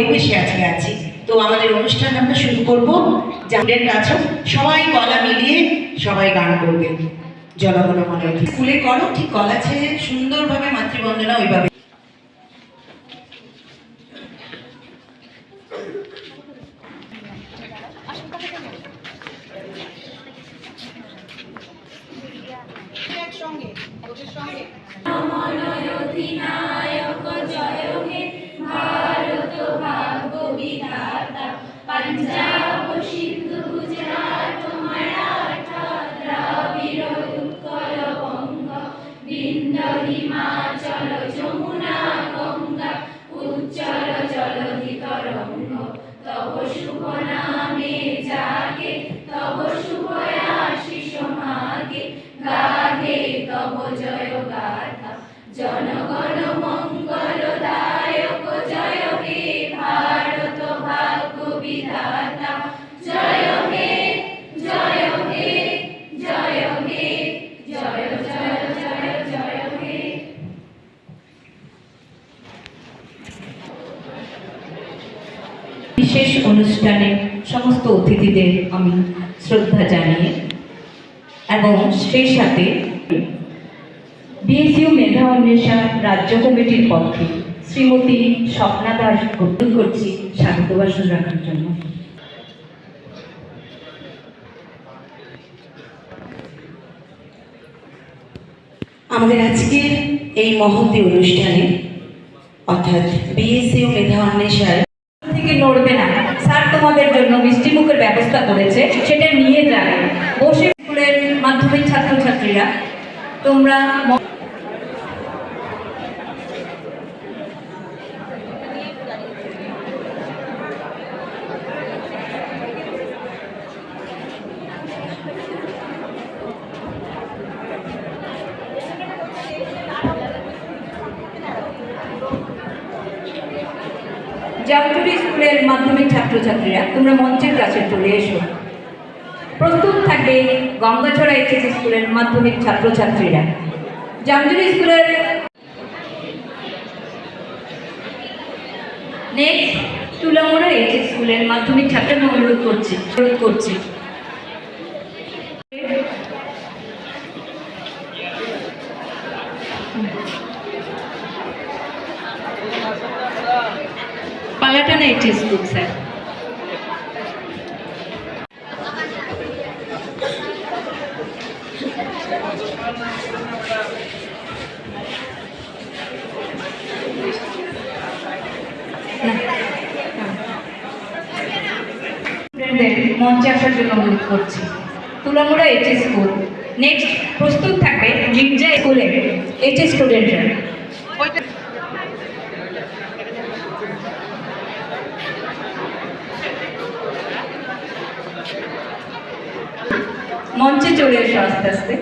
পরিবেশে আজকে আছি। তো আমাদের অনুষ্ঠান আমরা শুরু করব। যাদের কাছে সবাই গলা মিলিয়ে সবাই গান করবে। জনগণ মনে স্কুলে করো ঠিক গলা ছেড়ে সুন্দরভাবে মাতৃবন্দনা ওইভাবে। অধিনায়ক। জয় पंजा বিশেষ অনুষ্ঠানে সমস্ত অতিথিদের আমি শ্রদ্ধা জানিয়ে এবং সেই সাথে বিএসইউ মেধা অন্বেষণ রাজ্য কমিটির পক্ষে শ্রীমতী স্বপ্না দাস গ্রহণ করছি স্বাগত ভাষণ রাখার জন্য। আমাদের আজকের এই মহতি অনুষ্ঠানে অর্থাৎ বিএসইউ মেধা অন্বেষায় নড়বে না। স্যার তোমাদের জন্য মিষ্টি মুখের ব্যবস্থা করেছে, সেটা নিয়ে যাবে। বসে স্কুলের মাধ্যমিক ছাত্রছাত্রীরা, তোমরা জামচুরি স্কুলের মাধ্যমিক ছাত্রছাত্রীরা, তোমরা মঞ্চের কাছে চলে এসো। প্রস্তুত থাকবে গঙ্গাছড়া এইচএস স্কুলের মাধ্যমিক ছাত্রছাত্রীরা। জামচুরি স্কুলের নেক্সট তুলামোড়া এইচএস স্কুলের মাধ্যমিক ছাত্রকে অনুরোধ করছি অনুরোধ করছি। পালাটানা এইচএস স্কুল স্যার মঞ্চে আসার জন্য অনুরোধ করছি। তুলামুড়া এইচএস স্কুল নেক্সট প্রস্তুত থাকবে মির্জা স্কুলের এইচএস স্টুডেন্টরা মঞ্চে চলে এসো আস্তে আস্তে।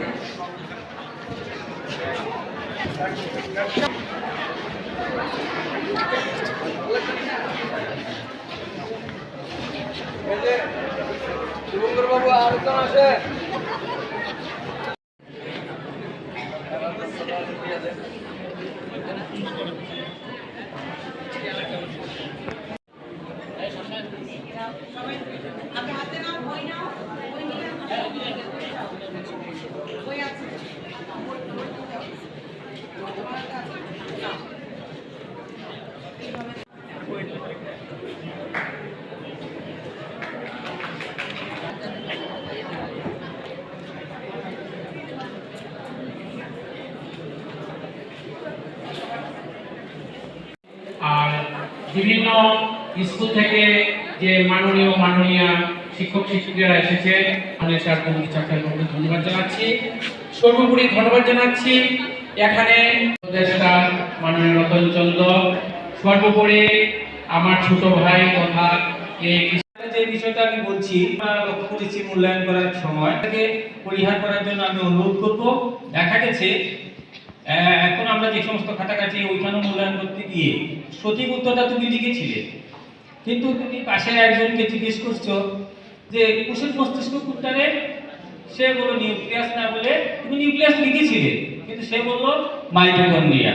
বাবু আলোচনা আছে আর বিভিন্ন স্কুল থেকে যে মাননীয় মাননীয় শিক্ষক, শিক্ষিকারা এসেছে আমাদের স্যার কমিটি চাকরি ধন্যবাদ জানাচ্ছি। সর্বোপরি ধন্যবাদ জানাচ্ছি। এখানে উপদেষ্টা মাননীয় রতন চন্দ্র, সর্বোপরি আমার ছোট ভাই তথা এই যে বিষয়টা আমি বলছি লক্ষ্য করেছি মূল্যায়ন করার সময় পরিহার করার জন্য আমি অনুরোধ করব। দেখা গেছে এখন আমরা যে সমস্ত খাতা কাটি ওইখানে মূল্যায়ন করতে গিয়ে সঠিক উত্তরটা তুমি লিখেছিলে। কিন্তু তুমি পাশে একজনকে জিজ্ঞেস করছ যে কোষের মস্তিষ্ক কোনটারে? সে বলল, নিউক্লিয়াস না বলে তুমি নিউক্লিয়াস লিখেছিলে, কিন্তু সে বলল, মাইটোকন্ড্রিয়া।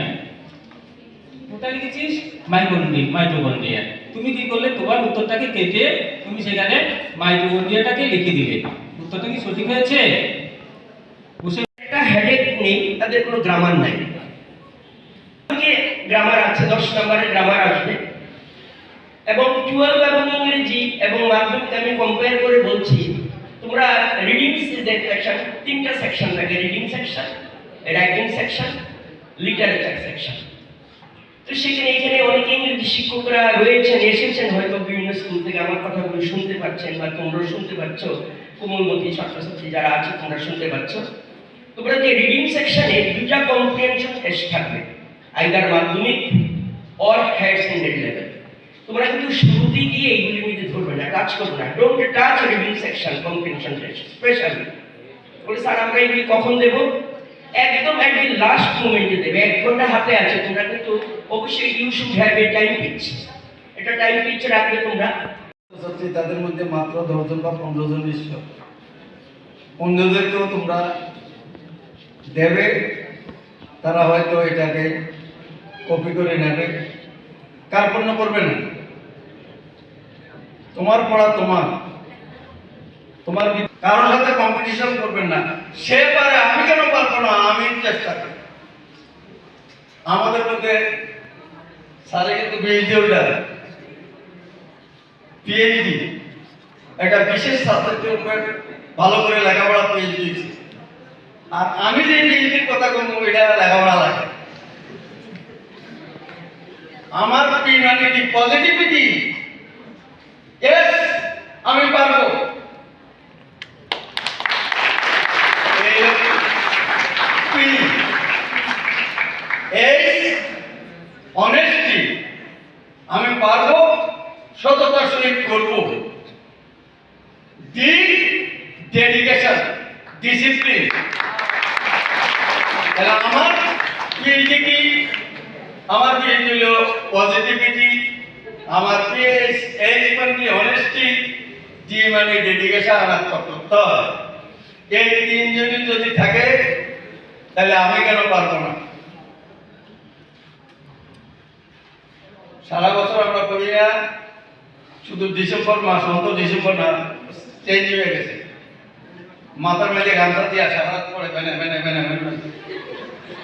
কোনটা লিখেছিস? মাইকন্ড্রি মাইটোকন্ড্রিয়া। তুমি কি করলে? তোমার উত্তরটাকে কেটে তুমি সেখানে মাইক্রোবন্ডিয়াটাকে লিখে দিলে। উত্তরটা কি সঠিক হয়েছে? নেই, তাদের কোনো গ্রামার নাই। গ্রামার আছে, দশ নম্বরের গ্রামার আসবে। এবং টুয়েলভ এবং ইংরেজি এবং মাধ্যমিক আমি কম্পেয়ার করে বলছি, তোমরা রিডিং সেকশন তিনটা সেকশন থাকে reading section writing section literature section তো সেখানে এখানে অনেক ইংরেজি শিক্ষকরা রয়েছেন, এসেছেন, হয়তো বিভিন্ন স্কুল থেকে আমার কথাগুলো শুনতে পাচ্ছেন বা তোমরাও শুনতে পাচ্ছ। কোমলমতি ছাত্রছাত্রী যারা আছে, তোমরা শুনতে পাচ্ছ। তোমরা যে রিডিং সেকশনে দুটা কম্প্রিহেনশন টেস্ট থাকবে আইদার মাধ্যমিক অর হায়ার সেকেন্ডারি লেভেল তোমরা কিন্তু শুরুতেই গিয়ে এইগুলির মধ্যে ধরবে না, কাজ করবে না। Don't touch reading section comprehension test specially বলে, স্যার, আমরা এগুলি কখন দেবো? একদম দি লাস্ট মোমেন্টে দেবে। এক ঘণ্টা হাতে আছে, তোমরা কিন্তু অবশ্যই you should have a time piece এটা টাইম পিচ রাখবে তোমরা? তাদের মধ্যে মাত্র দশজন বা পনেরো জন নিশ্চয় অন্যদেরকেও তোমরা দেবে, তারা হয়তো এটাকে কপি করে নেবে। কার্পণ্য করবে না? তোমার পড়া তোমার। তোমার কারোর সাথে কম্পিটিশন করবেন না। সে পারে আমি কেন পারব না? আমি চেষ্টা করি। আমাদের মধ্যে স্যারে কিন্তু পিএইচডি হোল্ডার পিএইচডি একটা বিশেষ সাবজেক্টের উপর ভালো করে লেখাপড়া পিএইচডি আর আমি যে পিএইচডির কথা বলব, এটা লেখাপড়া লাগে। আমার কি পজিটিভিটি ইয়েস আমি পারব। পি অনেস্টি আমি পারব সততার সহিত করব। ডেডিকেশন ডিসিপ্লিন তাহলে আমার পিএইচডি কি? আমার পিএইচডি হলো পজিটিভিটি আমার পিএইচ এইচ মানে অনেস্টি ডি মানে ডেডিকেশন আর আত্মতত্ত্ব। এই তিনজনই যদি থাকে, তাহলে আমি কেন পারব না? সারা বছর আমরা করি শুধু ডিসেম্বর মাস অন্ত ডিসেম্বর না চেঞ্জ হয়ে গেছে। মাথার মেঝে গামছা দিয়ে সারা পরে বেনে বেনে বেনে বেনে।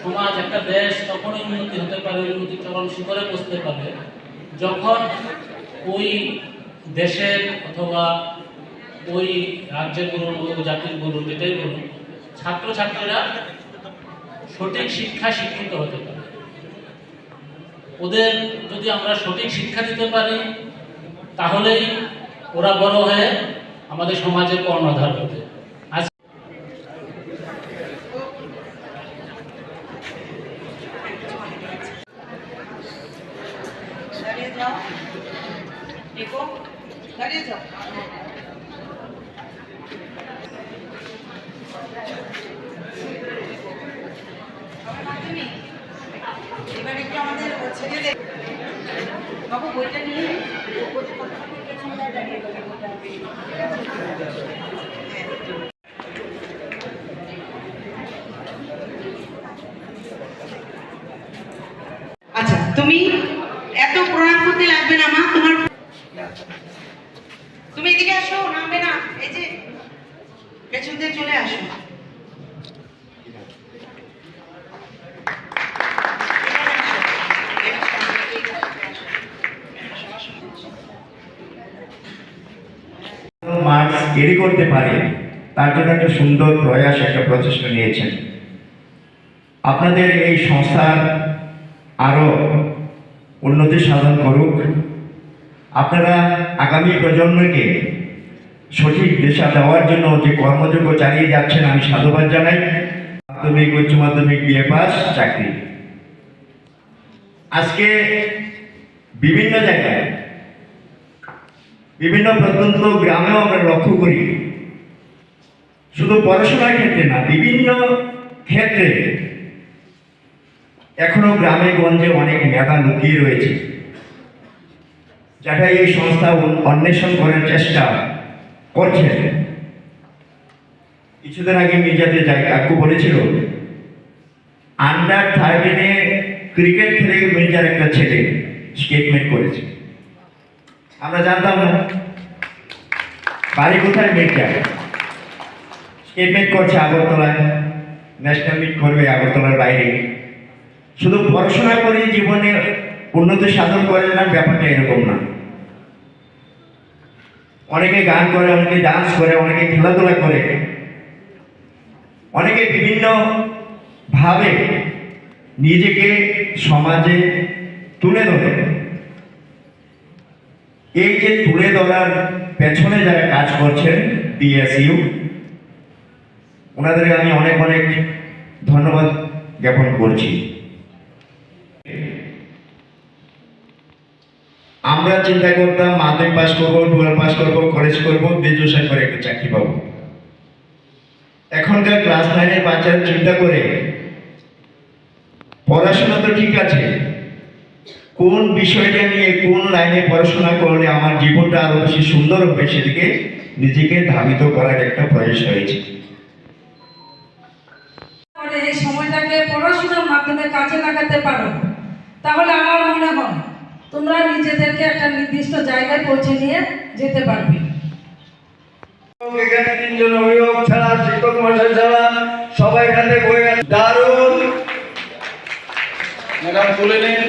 সমাজ একটা দেশ তখনই উন্নতি হতে পারে উন্নতি চরম শিখরে পৌঁছতে পারে, যখন ওই দেশের অথবা ওই রাজ্যের বলুন ওই জাতির বলুন, যেটাই বলুন, ছাত্রছাত্রীরা সঠিক শিক্ষা শিক্ষিত হতে পারে। ওদের যদি আমরা সঠিক শিক্ষা দিতে পারি, তাহলেই ওরা বড় হয়ে আমাদের সমাজের কর্ণধার হবে আজ দাঁড়িয়ে যাও দেখো দাঁড়িয়ে যাও এবার একটু আমাদের ছেলেদের বাবু বইটা নিয়ে আচ্ছা তুমি এত প্রণাম করতে লাগবে না মা তোমার তুমি এদিকে আসো নামবে না এই যে পেছন দিয়ে চলে আসো ক্যারি করতে পারে, তার জন্য একটা সুন্দর প্রয়াস, একটা প্রচেষ্টা নিয়েছেন। আপনাদের এই সংস্থার আরও উন্নতি সাধন করুক। আপনারা আগামী প্রজন্মকে সঠিক দিশা দেওয়ার জন্য যে কর্মযোগ্য চালিয়ে যাচ্ছেন, আমি সাধুবাদ জানাই। মাধ্যমিক, উচ্চ মাধ্যমিক বিএ পাস চাকরি। আজকে বিভিন্ন জায়গায় বিভিন্ন প্রত্যন্ত গ্রামেও আমরা লক্ষ্য করি। শুধু পড়াশোনার ক্ষেত্রে না, বিভিন্ন ক্ষেত্রে এখনও গ্রামে গঞ্জে অনেক মেধা লুকিয়ে রয়েছে। যেটা এই সংস্থা অন্বেষণ করার চেষ্টা করছে কিছুদিন আগে মির্জাতে যাই কাকু বলেছিল, আন্ডার থার্টিনে ক্রিকেট খেলে মির্জার একটা ছেলে স্টেটমেন্ট করেছে। আমরা জানতাম না। বাড়ি কোথায় মির্জা স্টেটমেন্ট করছে আগরতলায়? ন্যাশনাল মিট করবে আগরতলার বাইরে। শুধু পড়াশোনা করে জীবনে উন্নতি সাধন করে না, ব্যাপারটা এরকম না। অনেকে গান করে, অনেকে ডান্স করে, অনেকে খেলাধুলা করে। অনেকে বিভিন্ন ভাবে নিজেকে সমাজে তুলে ধরে। এই যে তুলে ধরার পেছনে যারা কাজ করছেন বিএসইউ ওনাদেরকে আমি অনেক অনেক ধন্যবাদ জ্ঞাপন করছি। আমরা চিন্তা করতাম মাধ্যমিক পাস করব, টুয়েলভ পাস করব কলেজ করব গ্রাজুয়েশন করে একটা চাকরি পাবো। এখনকার ক্লাস নাইনের বাচ্চারা চিন্তা করে, পড়াশোনা তো ঠিক আছে কোন বিষয়টা নিয়ে কোন লাইনে পড়াশোনা করলে আমার জীবনটা আরও বেশি সুন্দর হবে সেদিকে নিজেকে ধাবিত করার একটা প্রয়াস হয়েছে। এই সময়টাকে পড়াশোনার মাধ্যমে কাজে লাগাতে পারো। তাহলে আমার মনে হয় তোমরা নিজেদেরকে একটা নির্দিষ্ট জায়গায় পৌঁছে নিয়ে যেতে পারবে। এখানে তিনজন অভিভাবক ছাড়া শিক্ষক মশাই ছাড়া সবাই এখান থেকে দারুণ! ম্যাডাম তুলে নিন।